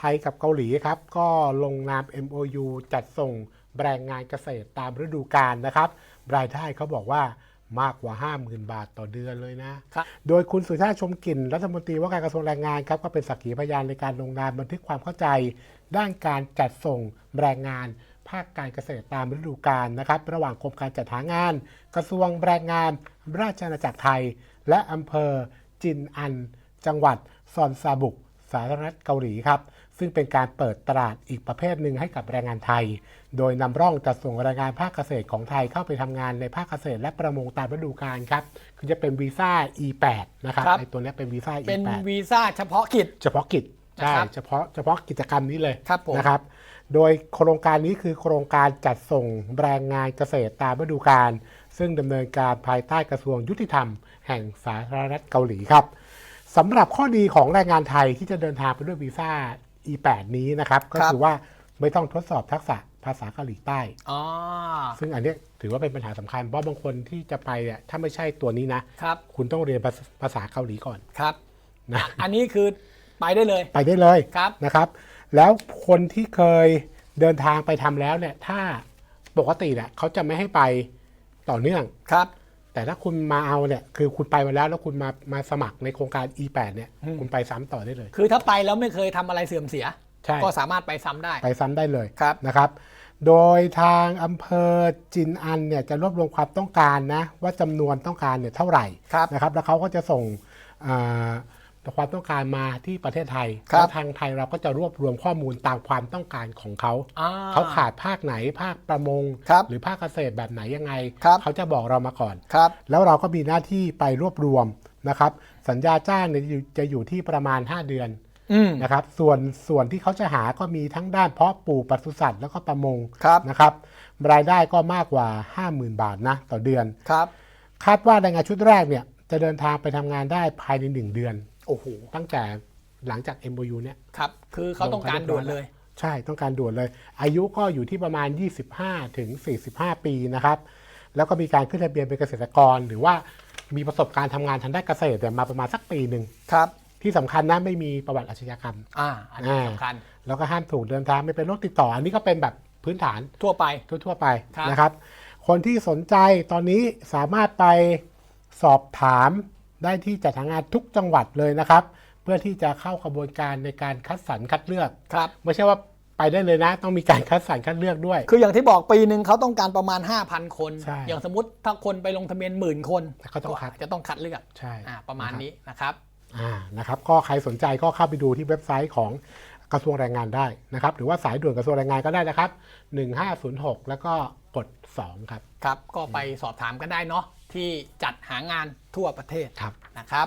ไทยกับเกาหลีครับ ก็ลงนาม MOU จัดส่งแรงงานเกษตรตามฤดูกาลนะครับ รายได้เขาบอกว่ามากกว่า 50,000 บาทต่อเดือนเลยนะครับโดยคุณสุชาติชมกลิ่นรัฐมนตรีว่าการกระทรวงแรงงานครับก็เป็นสักขีพยานในการลงนามบันทึกความเข้าใจ ด้านการจัดส่งแรงงาน ภาคการเกษตรตามฤดูกาลนะครับ ระหว่างกรมการจัดหางาน กระทรวงแรงงาน ราชอาณาจักรไทย และอำเภอจินอัน จังหวัดซอนซาบุก สาธารณรัฐเกาหลีครับ ซึ่งเป็นการเปิดตลาดอีกประเภทหนึ่งให้กับแรงงานไทย โดยนำร่องจัดส่งแรงงานภาคเกษตรของไทยเข้าไปทำงานในภาคเกษตรและประมงตามฤดูกาลครับคือจะเป็นวีซ่า E8 นะครับครับไอตัวเนี้ยเป็นวีซ่าเป็น E8 วีซ่าเฉพาะกิจ เฉพาะกิจใช่นะครับเฉพาะเฉพาะกิจกรรมนี้เลยครับผมนะครับ โดยโครงการนี้คือโครงการจัดส่งแรงงานเกษตรตามฤดูกาลซึ่งดำเนินการภายใต้กระทรวงยุติธรรม แห่งสาธารณรัฐเกาหลีครับ สำหรับข้อดีของแรงงานไทยที่จะเดินทางไปด้วยวีซ่า E8 นี้นะครับ ก็ครับคือว่าไม่ต้องทดสอบทักษะภาษาเกาหลีใต้ อ๋อ ซึ่งอันเนี้ยถือว่าเป็นปัญหาสำคัญ เพราะบางคนที่จะไปอะถ้าไม่ใช่ตัวนี้นะ ครับ คุณต้องเรียนภาษาภาษาเกาหลีก่อนครับ นะอันนี้คือไปได้เลย ไปได้เลยครับ นะครับ แล้วคนที่เคยเดินทางไปทำแล้วเนี่ยถ้าปกติเนี่ยเขาจะไม่ให้ไปต่อเนื่อง ครับ แต่ถ้าคุณมาเอาเนี่ยคือคุณไปมาแล้วแล้วคุณมามาสมัครในโครงการ E8 เนี่ยอืมคุณไปซ้ำต่อได้เลย คือถ้าไปแล้วไม่เคยทำอะไรเสื่อมเสีย ใช่ ก็สามารถไปซ้ำได้ ไปซ้ำได้เลยครับ นะครับ โดยทางอำเภอจินอันเนี่ยจะรวบรวมความต้องการนะว่าจำนวนต้องการเนี่ยเท่าไหร่ครับ นะครับแล้วเขาก็จะส่งอ่า ความต้องการมาที่ประเทศไทยครับแล้วทางไทยเราก็จะรวบรวมข้อมูลตามความต้องการของเขาอ่เขาขาดภาคไหนภาคประมงครับหรือภาคเกษตรแบบไหนยังไงครับเขาจะบอกเรามาก่อนครับแล้วเราก็มีหน้าที่ไปรวบรวมนะครับ สัญญาจ้างเนี่ยจะอยู่จะอยู่ที่ประมาณ 5 เดือนอืมนะครับ ส่วนส่วนที่เขาจะหาก็มีทั้งด้านเพาะปลูกปศุสัตว์แล้วก็ประมงครับนะครับ รายได้ก็มากกว่า 50,000 บาทนะต่อเดือนครับคาดว่าแรงงานชุดแรกเนี่ยจะเดินทางไปทำงานได้ภายใน 1 เดือน โอ้โหตั้งแต่หลังจาก MOU เนี่ยครับ คือเขาต้องการด่วนเลย ใช่ต้องการด่วนเลย อายุก็อยู่ที่ประมาณ 25 ถึง 45 ปีนะครับ แล้วก็มีการขึ้นทะเบียนเป็นเกษตรกร หรือว่ามีประสบการณ์ทำงานทางด้านเกษตรเนี่ยมาประมาณสักปีหนึ่งครับ ที่สำคัญนะไม่มีประวัติอาชญากรรม อ่า อันนี้อ่า สำคัญ แล้วก็ห้ามถูกเดินทางไม่เป็นโรคติดต่อ อันนี้ก็เป็นแบบพื้นฐาน ทั่วไป ทั่วๆไปครับ นะครับ คนที่สนใจตอนนี้สามารถไปสอบถาม ได้ที่จัดหางานทุกจังหวัดเลยนะครับ เพื่อที่จะเข้ากระบวนการในการคัดสรรคัดเลือกครับไม่ใช่ว่าไปได้เลยนะ ต้องมีการคัดสรรคัดเลือกด้วย คืออย่างที่บอกปีหนึ่งเขาต้องการประมาณ 5,000 คน ใช่อย่างสมมติถ้าคนไปลงทะเบียนหมื่นคนก็ต้องคัด จะต้องคัดเลือกใช่อ่าประมาณนะครับนี้นะครับอ่านะครับ ก็ใครสนใจก็เข้าไปดูที่เว็บไซต์ของกระทรวงแรงงานได้นะครับ หรือว่าสายด่วนกระทรวงแรงงานก็ได้นะครับ 1506 แล้วก็ กด 2 ครับ ครับ ก็ไปสอบถามกันได้เนาะที่จัดหางานทั่วประเทศครับ นะครับ